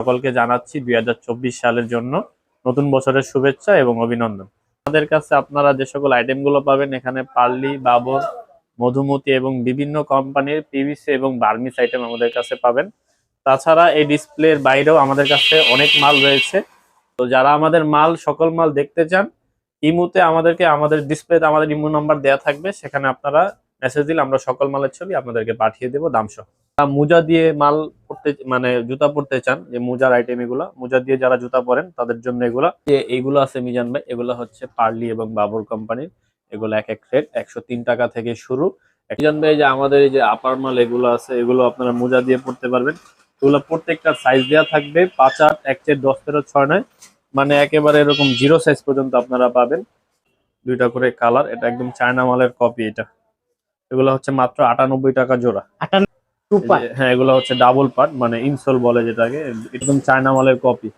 সকলকে জানাচ্ছি দুই হাজার চব্বিশ সালের জন্য নতুন বছরের শুভেচ্ছা এবং অভিনন্দন। আমাদের কাছে আপনারা যে সকল আইটেমগুলো পাবেন, এখানে পার্লি, বাবর, মধুমতি এবং বিভিন্ন কোম্পানির পিভিসি এবং বার্মিস আইটেম আমাদের কাছে পাবেন। তাছাড়া এই ডিসপ্লের বাইরেও আমাদের কাছে অনেক মাল রয়েছে। তো যারা আমাদের মাল, সকল মাল দেখতে চান, ইমুতে আমাদেরকে, আমাদের ডিসপ্লেতে আমাদের ইমু নাম্বার দেওয়া থাকবে, সেখানে আপনারা মেসেজ দিলে আমরা সকল মালের ছবি আপনাদেরকে পাঠিয়ে দেবো, দাম সহ। যারা মোজা দিয়ে মাল পড়তে মানে জুতা পড়তে চান, যে মোজার আইটেম এগুলো, মোজা দিয়ে যারা জুতা পরেন তাদের জন্য এগুলা। যে এইগুলো আছে মিজান ভাই, এগুলো হচ্ছে পার্লি এবং বাবর কোম্পানির। এগুলো এক এক রেট একশো তিন টাকা থেকে শুরু। মিজান ভাই যে আমাদের এই যে আপার মাল এগুলো আছে, এগুলো আপনারা মোজা দিয়ে পড়তে পারবেন। এগুলো প্রত্যেকটা সাইজ দেওয়া থাকবে, পাঁচ আট, এক চের, দশ, তেরো, ছয়, নয়। মানে একেবারে এরকম জিরো সাইজ পর্যন্ত আপনারা পাবেন। দুইটা করে কালার এটা একদম চায়না মালের কপি এটা। এগুলো হচ্ছে মাত্র আটানব্বই টাকা জোড়া। হ্যাঁ এগুলো হচ্ছে ডাবল পার্ট মানে ইনসোল বলে যেটাকে। একদম চায়না মালের কপি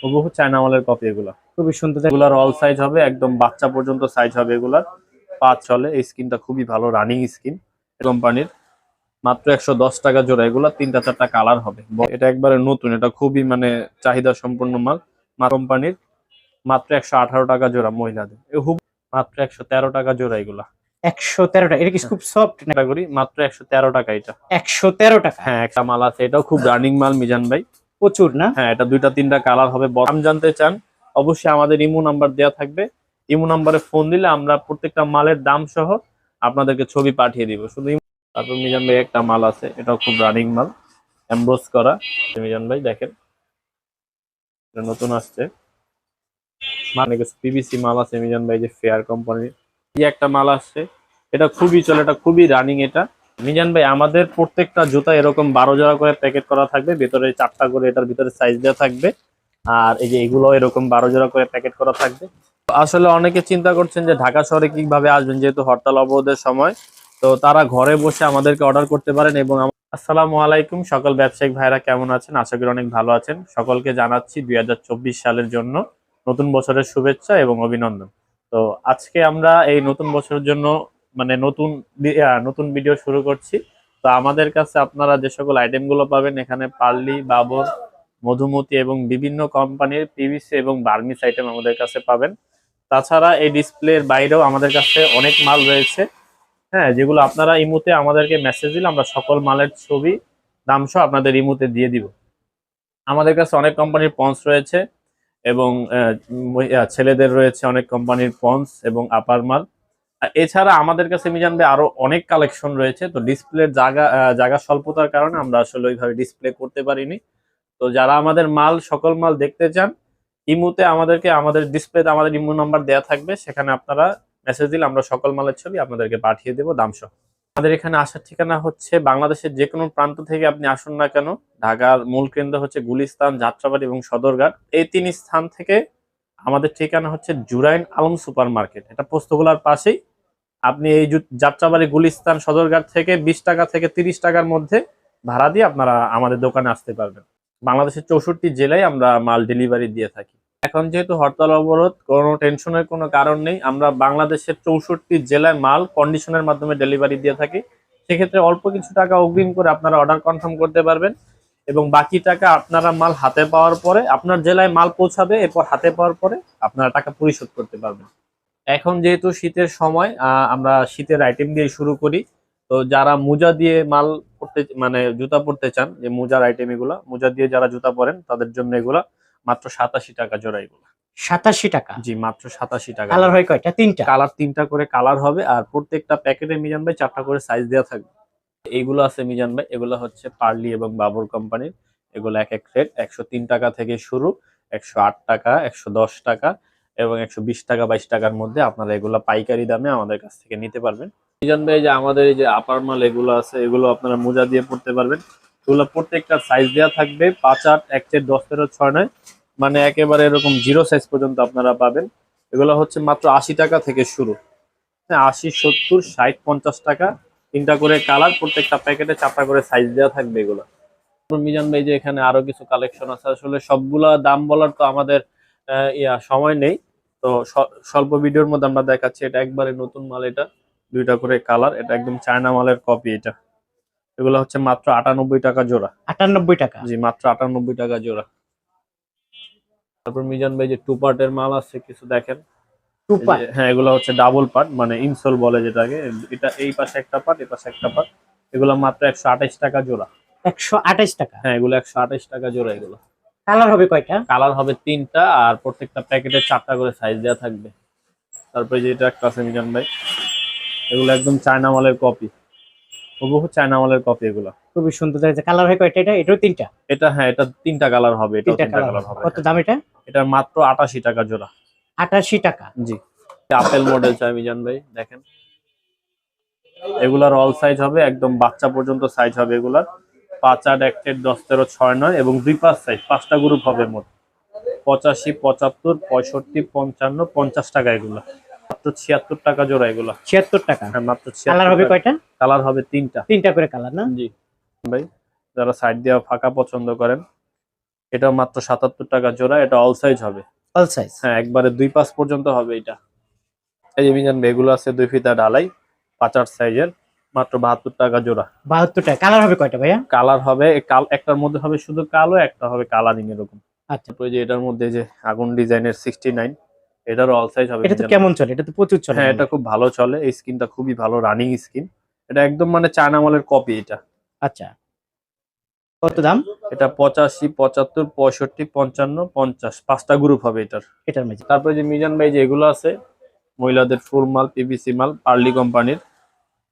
হুবহু চায়না মালের কপি এগুলো। খুবই সুন্দর। এগুলার অল সাইজ হবে একদম বাচ্চা পর্যন্ত সাইজ হবে এগুলার। পাঁচ চলে এই স্কিনটা খুবই ভালো রানিং স্কিন কোম্পানির মাত্র একশো দশ টাকা জোড়া এগুলা তিনটা চারটা কালার হবে। এটা একবারে নতুন এটা খুবই মানে চাহিদা সম্পন্ন মাল। কোম্পানির মাত্র একশো আঠারো টাকা জোড়া মহিলাদের। মাত্র একশো তেরো টাকা জোড়া এগুলা। একশো তেরো টাকা। এটা কি খুব সফট করি মাত্র একশো তেরো টাকা এটা। একশো তেরো টাকা? হ্যাঁ একটা মাল আছে এটাও খুব রানিং মাল মিজান ভাই। প্রচুর না? হ্যাঁ এটা দুইটা তিনটা কালার হবে। দাম জানতে চান অবশ্যই আমাদের ইমো নাম্বার দেওয়া থাকবে। ইমো নাম্বারে ফোন দিলে আমরা প্রত্যেকটা মালের দাম সহ আপনাদেরকে ছবি পাঠিয়ে দিব। শুধু তারপর মিজান ভাই একটা মাল আছে এটাও খুব রানিং মাল। এমব্রোস করা। মিজান ভাই দেখেন। এটা নতুন আসছে। মানে পিবিসি মাল আছে মিজান ভাই যে ফেয়ার কোম্পানির একটা মাল আসছে। এটা খুবই চলে, এটা খুবই রানিং এটা। মিজান ভাই, আমাদের প্রত্যেকটা জুতা এরকম বারো জোড়া করে প্যাকেট করা থাকবে, ভেতরে চারটা করে এটার ভিতরে সাইজ দেওয়া থাকবে। আর এই যে এগুলো এরকম বারো জোড়া করে প্যাকেট করা থাকবে। আসলে অনেকে চিন্তা করছেন যে ঢাকা শহরে কীভাবে আসবেন, যেহেতু হরতাল অবরোধের সময়। তো তারা ঘরে বসে আমাদেরকে অর্ডার করতে পারেন এবং আসসালামু আলাইকুম, সকল ব্যবসায়িক ভাইরা কেমন আছেন? আশা করি অনেক ভালো আছেন। সকলকে জানাচ্ছি দুই হাজার চব্বিশ সালের জন্য নতুন বছরের শুভেচ্ছা এবং অভিনন্দন। তো আজকে আমরা এই নতুন বছরের জন্য মানে নতুন নতুন ভিডিও শুরু করছি। তো আমাদের কাছে আপনারা যে সকল আইটেমগুলো পাবেন, এখানে পার্লি, বাবর, মধুমতি এবং বিভিন্ন কোম্পানির পিভিসি এবং বার্মিস আইটেম আমাদের কাছে পাবেন। তাছাড়া এই ডিসপ্লের বাইরেও আমাদের কাছে অনেক মাল রয়েছে। হ্যাঁ যেগুলো আপনারা ইমুতে আমাদেরকে মেসেজ দিলে আমরা সকল মালের ছবি, দাম সহ আপনাদের ইমুতে দিয়ে দিব। আমাদের কাছে অনেক কোম্পানির পন্স রয়েছে। এবং ছেলেদের রয়েছে অনেক কোম্পানির পন্স এবং আপার মাল। এছাড়া আমাদের কাছে আমি জানবে আরও অনেক কালেকশন রয়েছে। তো ডিসপ্লের জায়গা জায়গা স্বল্পতার কারণে আমরা আসলে ওইভাবে ডিসপ্লে করতে পারিনি। তো যারা আমাদের মাল, সকল মাল দেখতে চান, ইমুতে আমাদেরকে, আমাদের ডিসপ্লেতে আমাদের ইমু নাম্বার দেওয়া থাকবে। সেখানে আপনারা মেসেজ দিলে আমরা সকল মালের ছবি আপনাদেরকে পাঠিয়ে দেবো দাম সহ আমাদের এখানে আসার ঠিকানা হচ্ছে বাংলাদেশের যে কোনো প্রান্ত থেকে আপনি আসুন না কেন। ঢাকার মূল কেন্দ্র হচ্ছে গুলিস্তান, যাত্রাবাড়ি এবং সদরঘাট। এই তিন স্থান থেকে আমাদের ঠিকানা হচ্ছে জুরাইন আলম সুপার মার্কেট এটা পোস্তগোলার পাশেই। আপনি এই যাত্রাবাড়ি, গুলিস্তান, সদরঘাট থেকে বিশ টাকা থেকে তিরিশ টাকার মধ্যে ভাড়া দিয়ে আপনারা আমাদের দোকানে আসতে পারবেন। বাংলাদেশের চৌষট্টি জেলায় আমরা মাল ডেলিভারি দিয়ে থাকি। এখন যেহেতু হরতাল অবরোধ, কোনো টেনশনের কোনো কারণ নেই। আমরা বাংলাদেশের চৌষট্টি জেলায় মাল কন্ডিশনের মাধ্যমে ডেলিভারি দিয়ে থাকি। সেক্ষেত্রে অল্প কিছু টাকা অগ্রিম করে আপনারা অর্ডার কনফার্ম করতে পারবেন এবং বাকি টাকা আপনারা মাল হাতে পাওয়ার পরে, আপনার জেলায় মাল পৌঁছাবে, এরপর হাতে পাওয়ার পরে আপনারা টাকা পরিশোধ করতে পারবেন। এখন যেহেতু শীতের সময় আমরা শীতের আইটেম দিয়ে শুরু করি। তো যারা মোজা দিয়ে মাল পড়তে মানে জুতা পরতে চান, যে মোজার আইটেম এগুলা, মোজা দিয়ে যারা জুতা পরেন, তাদের জন্য এগুলা। মাত্র সাতাশি টাকা জোড়া এগুলা। সাতাশি টাকা? জি মাত্র সাতাশি টাকা। কালার হয় কয়টা? তিনটা? কালার তিনটা করে কালার হবে আর প্রত্যেকটা প্যাকেটে মিজান ভাই চারটা করে সাইজ দেওয়া থাকবে। এইগুলো আছে মিজান ভাই এগুলো হচ্ছে পার্লি এবং বাবর কোম্পানির এগুলো এক এক রেট একশো তিন টাকা থেকে শুরু একশো আট টাকা একশো দশ টাকা এবং একশো বিশ টাকা বাইশ টাকার মধ্যে আপনারা এগুলো পাইকারি দামে আমাদের কাছ থেকে নিতে পারবেন। মিজান ভাই যে আমাদের এই যে আপার মাল এগুলো আছে এগুলো আপনারা মোজা দিয়ে পড়তে পারবেন। এগুলো প্রত্যেকটা সাইজ দেওয়া থাকবে। পাঁচ আট, এক চের, দশ, তেরো, ছয়, নয়। মানে একেবারে এরকম জিরো সাইজ পর্যন্ত আপনারা পাবেন। এগুলো হচ্ছে মাত্র আশি টাকা থেকে শুরু। হ্যাঁ আশি, সত্তর, ষাট, পঞ্চাশ টাকা। তিনটা করে কালার প্রত্যেকটা প্যাকেটে চারটা করে সাইজ দেওয়া থাকবে এগুলো। মিজান ভাই যে এখানে আরও কিছু কালেকশন আছে। আসলে সবগুলা দাম বলার তো আমাদের ইয়া, সময় নেই। তো স্বল্প ভিডিওর মধ্যে আমরা দেখাচ্ছি। এটা একবারে নতুন মাল এটা। দুইটা করে কালার এটা একদম চায়না মালের কপি এটা। এগুলো হচ্ছে মাত্র আটানব্বই টাকা জোড়া। আটানব্বই টাকা। জি মাত্র আটানব্বই টাকা জোড়া। তারপর মিজান ভাই যে টু পার্টের মাল আছে কিছু দেখেন? হ্যাঁ এগুলো হচ্ছে ডাবল পার্ট মানে ইনসোল বলে যেটাকে। এটা এই পাশে একটা পার্ট এই পাশে একটা পার্ট এগুলো মাত্র একশো আঠাইশ টাকা জোড়া। একশো আঠাইশ টাকা? হ্যাঁ এগুলো একশো আঠাইশ টাকা জোড়া এগুলো। কালার হবে কয়টা? কালার হবে তিনটা আর প্রত্যেকটা প্যাকেটে চারটা করে সাইজ দেওয়া থাকবে। তারপরে যে এটা একটা আছে মিজান ভাই এগুলো একদম চায়না মালের কপি হুবহু চায়না মালের কপি এগুলো। খুবই সুন্দর দেখতে কালার হয় কয়টা? এটা? এটাও তিনটা? এটা হ্যাঁ এটা তিনটা কালার হবে এটাও তিনটা তিনটা কালার কালার হবে। কত দাম এটা? এটা মাত্র টাকা জোড়া। আটাশি টাকা। জি। আপেল মডেল চাই মিজান ভাই দেখেন। এগুলার অল সাইজ হবে একদম বাচ্চা পর্যন্ত সাইজ হবে এগুলার। পাঁচ আট এক চার দশ তেরো ছয় নয় এবং দুই পাঁচ সাইজ পাঁচটা গ্রুপ হবে মোট। পঁচাশি পঁচাত্তর পঁয়ষট্টি পঞ্চান্ন পঞ্চাশ টাকা এগুলা। মাত্র ছিয়াত্তর টাকা জোড়া এগুলা। ছিয়াত্তর টাকা? হ্যাঁ মাত্র কালার হবে কয়টা? কালার হবে তিনটা। তিনটা করে কালার না? জি। ভাই যারা সাইড দেওয়া ফাঁকা পছন্দ করেন এটা মাত্র সাতাত্তর টাকা জোড়া এটা অল সাইজ হবে। অল সাইজ হ্যাঁ একবারে দুই পাঁচ পর্যন্ত হবে এটা। এই যে মিজান এগুলো আছে দুই ফিতা ডালাই পাঁচ আট সাইজের মাত্র বাহাত্তর টাকা জোড়া। বাহাত্তর টাকা। কালার হবে কয়টা ভাইয়া? কালার হবে কাল একটার মধ্যে হবে শুধু কালো একটা হবে কালারিং এরকম। আচ্ছা। যে এটার মধ্যে যে আগুন ডিজাইনের সিক্সটি নাইন এটারও অল সাইজ হবে এটা তো কেমন চলে? এটা তো প্রচুর চলে হ্যাঁ এটা খুব ভালো চলে। এই স্কিনটা খুবই ভালো রানিং স্কিন এটা একদম মানে চায়না মালের কপি এটা। আচ্ছা। কত দাম? এটা পঁচাশি পঁচাত্তর পঁয়ষট্টি পঞ্চান্ন পঞ্চাশ। পাঁচটা গ্রুপ হবে এটার। এটার মেঝে তারপরে যে মিজান ভাই যে এগুলো আছে মহিলাদের ফুল মাল পিভিসি মাল পার্লি কোম্পানির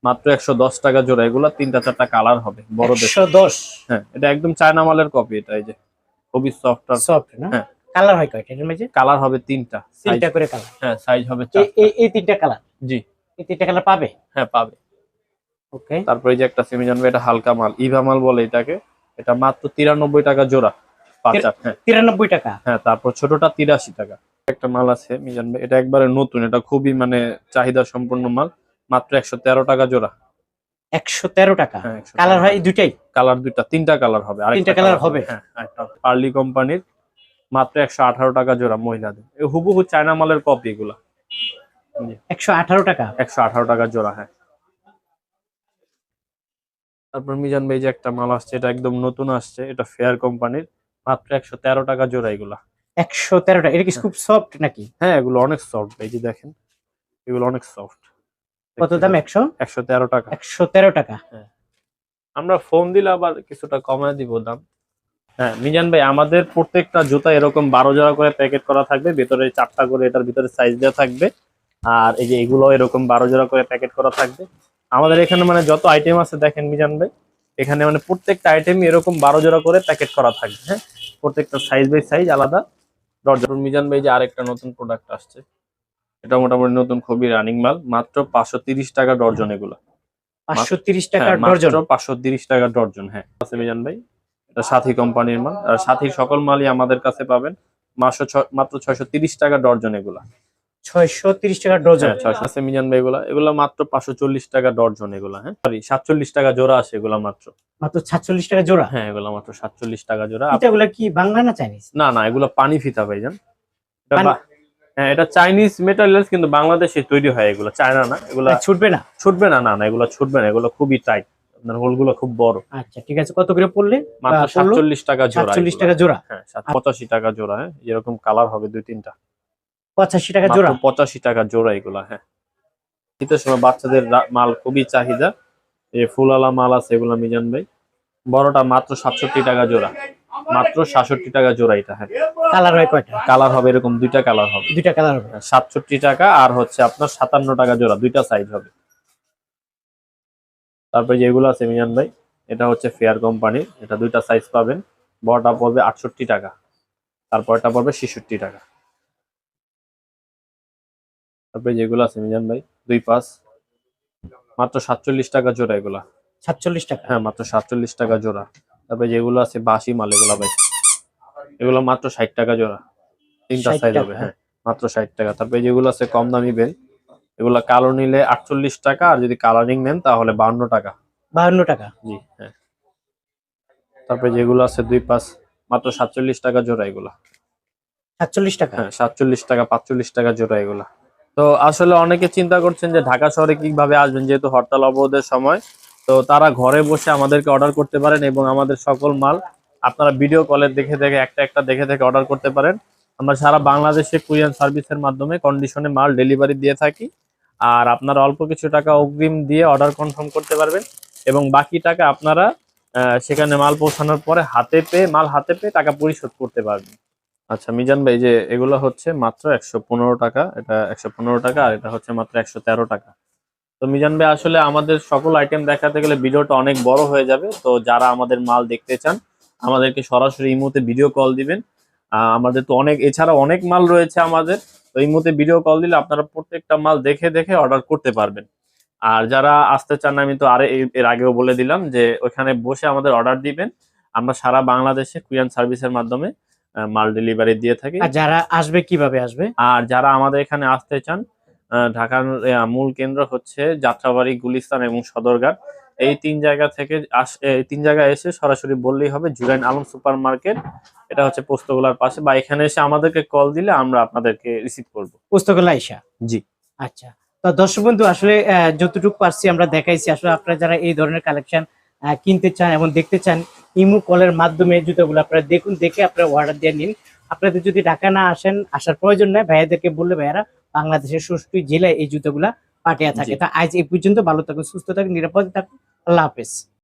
মাত্র একশো দশ টাকা জোড়া। এগুলো তিনটা চারটা কালার হবে একশো দশ? হ্যাঁ এটা একদম চায়না মালের কপি এটা এই যে। খুবই সফট আর সফট না? হ্যাঁ। কালার হয় কয়টা? এটার মেঝে কালার হবে তিনটা। তিনটা করে কালার হ্যাঁ সাইজ হবে এই এই তিনটা কালার জি। এই তিনটা কালার পাবে? হ্যাঁ পাবে। ওকে তারপরে এই যে একটা সেমি জানবে এটা হালকা মাল ইভা মাল বলে এটাকে। এটা মাত্র তিরানব্বই টাকা জোড়া পাঁচ আট হ্যাঁ। তিরানব্বই টাকা? হ্যাঁ তারপর ছোটটা তিরাশি টাকা। একটা মাল আছে মিজান ভাই এটা একবারে নতুন এটা খুবই মানে চাহিদা সম্পন্ন মাল মাত্র একশো তেরো টাকা জোড়া। একশো তেরো টাকা? হ্যাঁ কালার হয় এই দুইটাই? কালার দুইটা তিনটা কালার হবে আরেকটা তিনটা colour হবে? হ্যাঁ একটা পার্লি কোম্পানির মাত্র একশো আঠারো টাকা জোড়া মহিলাদের। হুবহু চায়না মালের কপি এগুলা। একশো আঠারো টাকা? একশো আঠারো টাকা জোড়া হ্যাঁ। তারপর মিজান ভাই যে একটা মাল আসছে এটা একদম নতুন আসছে এটা ফেয়ার কোম্পানির মাত্র একশো তেরো টাকা জোড়া এগুলা। একশো তেরো টাকা? এটা কি খুব সফট নাকি? হ্যাঁ এগুলো অনেক সফট এই যে দেখেন এগুলো অনেক সফট কত দাম একশো? একশো তেরো টাকা। একশো তেরো টাকা। আমরা ফোন দিলে আবার কিছুটা কমায় দিব দাম। হ্যাঁ মিজান ভাই আমাদের প্রত্যেকটা জুতা এরকম বারো জোড়া করে প্যাকেট করা থাকবে। ভেতরে চারটা করে এটার ভিতরে সাইজ দেওয়া থাকবে। আর এই যে এগুলো এরকম বারো জোড়া করে প্যাকেট করা থাকবে। আমাদের এখানে মানে যত আইটেম আছে দেখেন মিজান ভাই এখানে মানে প্রত্যেকটা আইটেম এরকম বারো জোড়া করে প্যাকেট করা থাকবে। হ্যাঁ প্রত্যেকটা সাইজ বাই সাইজ আলাদা। দরজা মিজান ভাই যে আরেকটা নতুন প্রোডাক্ট আসছে। এটা মোটামুটি নতুন খুবই রানিং মাল। মাত্র পাঁচশো তিরিশ টাকা ডর্জন এগুলো। পাঁচশো তিরিশ টাকা হ্যাঁ, ডর্জন? পাঁচশো তিরিশ টাকা ডর্জন হ্যাঁ। আছে মিজান ভাই? সাথী কোম্পানির মাল। আর সাথীর সকল মালই আমাদের কাছে পাবেন। ছ- মাত্র ছয়শো তিরিশ টাকা ডর্জন এগুলা। ছয়শো তিরিশ টাকা ডর্জন। হ্যাঁ ছয়শো আছে মিজান ভাই এগুলা। এগুলা মাত্র পাঁচশো চল্লিশ টাকা ডর্জন এগুলা হ্যাঁ। সরি সাতচল্লিশ টাকা জোড়া আছে এগুলা মাত্র। মাত্র সাতচল্লিশ টাকা জোড়া? হ্যাঁ এগুলা মাত্র সাতচল্লিশ টাকা জোড়া। এটাগুলো কি বাংলা না চাইনিজ? না না এগুলো পানি ফিতা হ্যাঁ এটা চাইনিজ মেটারিয়ালস কিন্তু বাংলাদেশে তৈরি হয় এগুলো। চায়না না এগুলা ছুটবে না? ছুটবে না না না এগুলো ছুটবে না এগুলো খুবই টাইট। আপনার হোলগুলো খুব বড়। আচ্ছা ঠিক আছে। কত করে পড়লে? মাত্র আহ, পড়ল? সাতচল্লিশ টাকা জোড়া সাতচল্লিশ এগুলা। টাকা জোড়া? হ্যাঁ সাত- পঁচাশি টাকা জোড়া হ্যাঁ। এরকম কালার হবে দুই তিনটা। পঁচাশি টাকা জোড়া? মাত্র পঁচাশি টাকা জোড়া এগুলা হ্যাঁ। শীতের সময় বাচ্চাদের মাল খুবই চাহিদা। এই ফুলালা মাল আছে এগুলা মিজান ভাই। বড়টা মাত্র সাতষট্টি টাকা জোড়া। মাত্র সাতষট্টি টাকা জোড়া এটা হ্যাঁ। কালার হয় কয়টা? কালার হবে এরকম দুইটা কালার হবে। দুইটা কালার হবে। সাতষট্টি টাকা আর হচ্ছে আপনার সাতান্ন টাকা জোড়া দুইটা সাইজ হবে। তারপরে যেগুলো আছে মিজান ভাই এটা হচ্ছে ফেয়ার কোম্পানির এটা দুইটা সাইজ পাবেন। বড়টা পড়বে আটষট্টি টাকা তারপরটা পড়বে ছেষট্টি টাকা। তারপরে যেগুলো আছে মিজান ভাই দুই পাঁচ মাত্র সাতচল্লিশ টাকা জোড়া এগুলা। সাতচল্লিশ টাকা? হ্যাঁ মাত্র সাতচল্লিশ টাকা জোড়া। তারপরে যেগুলো আছে বাসি মাল এগুলা ভাই এগুলো মাত্র ষাট টাকা জোড়া। তিনটা সাইজ হবে হ্যাঁ মাত্র ষাট টাকা। তারপরে যেগুলো আছে কম দামি বেল এগুলা কালো নিলে আটচল্লিশ টাকা আর যদি কালারিং নেন তাহলে বাহান্ন টাকা। বাহান্ন টাকা। জি হ্যাঁ। তারপরে যেগুলো আছে দুই পাঁচ মাত্র সাতচল্লিশ টাকা জোড়া এগুলা। সাতচল্লিশ টাকা? হ্যাঁ সাতচল্লিশ টাকা পাঁচচল্লিশ টাকা জোড়া এগুলা। তো আসলে অনেকে চিন্তা করছেন যে ঢাকা শহরে কীভাবে আসবেন যেহেতু হরতাল অবরোধের সময়। তো তারা ঘরে বসে আমাদেরকে অর্ডার করতে পারেন এবং আমাদের সকল মাল আপনারা ভিডিও কলে দেখে দেখে একটা একটা দেখে দেখে অর্ডার করতে পারেন। আমরা সারা বাংলাদেশে কুরিয়ান সার্ভিসের মাধ্যমে কন্ডিশনে মাল ডেলিভারি দিয়ে থাকি। আর আপনারা অল্প কিছু টাকা অগ্রিম দিয়ে অর্ডার কনফার্ম করতে পারবেন এবং বাকি টাকা আপনারা সেখানে মাল পৌঁছানোর পরে হাতে পেয়ে, মাল হাতে পেয়ে টাকা পরিশোধ করতে পারবেন। আচ্ছা মিজান ভাই যে এগুলো হচ্ছে মাত্র একশো পনেরো টাকা, এটা একশো পনেরো টাকা আর এটা হচ্ছে মাত্র একশো তেরো টাকা। তো মিজান ভাই, আসলে আমাদের সকল আইটেম দেখাতে গেলে ভিডিওটা অনেক বড় হয়ে যাবে, তো যারা আমাদের মাল দেখতে চান, আমাদেরকে সরাসরি ইমোতে ভিডিও কল দিবেন। আমাদের তো অনেক এছাড়া অনেক মাল রয়েছে আমাদের তো ইমোতে ভিডিও কল দিলে আপনারা প্রত্যেকটা মাল দেখে দেখে অর্ডার করতে পারবেন। আর যারা আসতে চান আমি তো আরে এর- আগেও বলে দিলাম যে ওখানে বসে আমাদের অর্ডার দিবেন। আমরা সারা বাংলাদেশে কুরিয়ান সার্ভিসের মাধ্যমে মাল ডেলিভারি দিয়ে থাকি। আর যারা আসবে কীভাবে আসবে? আর যারা আমাদের এখানে আসতে চান ঢাকার মূল কেন্দ্র হচ্ছে যাত্রাবাড়ি গুলিস্তান এবং সদরঘাট। এই তিন জায়গা থেকে আস- এই তিন জায়গায় এসে সরাসরি বললেই হবে জুরাইন আলম সুপার মার্কেট এটা হচ্ছে পোস্তগোলার পাশে বা এখানে এসে আমাদেরকে কল দিলে আমরা আপনাদেরকে রিসিভ করব। পুস্তকালয় আইসা? জি। আচ্ছা। তো দর্শক বন্ধু আসলে যতটুকু পারছি আমরা দেখাইছি আসলে আপনারা যারা এই ধরনের কালেকশন কিনতে চান এবং দেখতে চান ইমু কলের মাধ্যমে জুতোগুলো আপনারা দেখুন দেখে আপনারা অর্ডার দিয়ে নিন। আপনাদের যদি ঢাকা না আসেন আসার প্রয়োজন নেই। ভাইয়াদেরকে বললে ভাইয়ারা বাংলাদেশের ষষ্ঠী জেলায় এই জুতোগুলা পাঠিয়ে থাকে। তা আজ এই পর্যন্ত ভালো থাকুন সুস্থ থাকুন নিরাপদে থাকুন। আল্লাহ হাফেজ।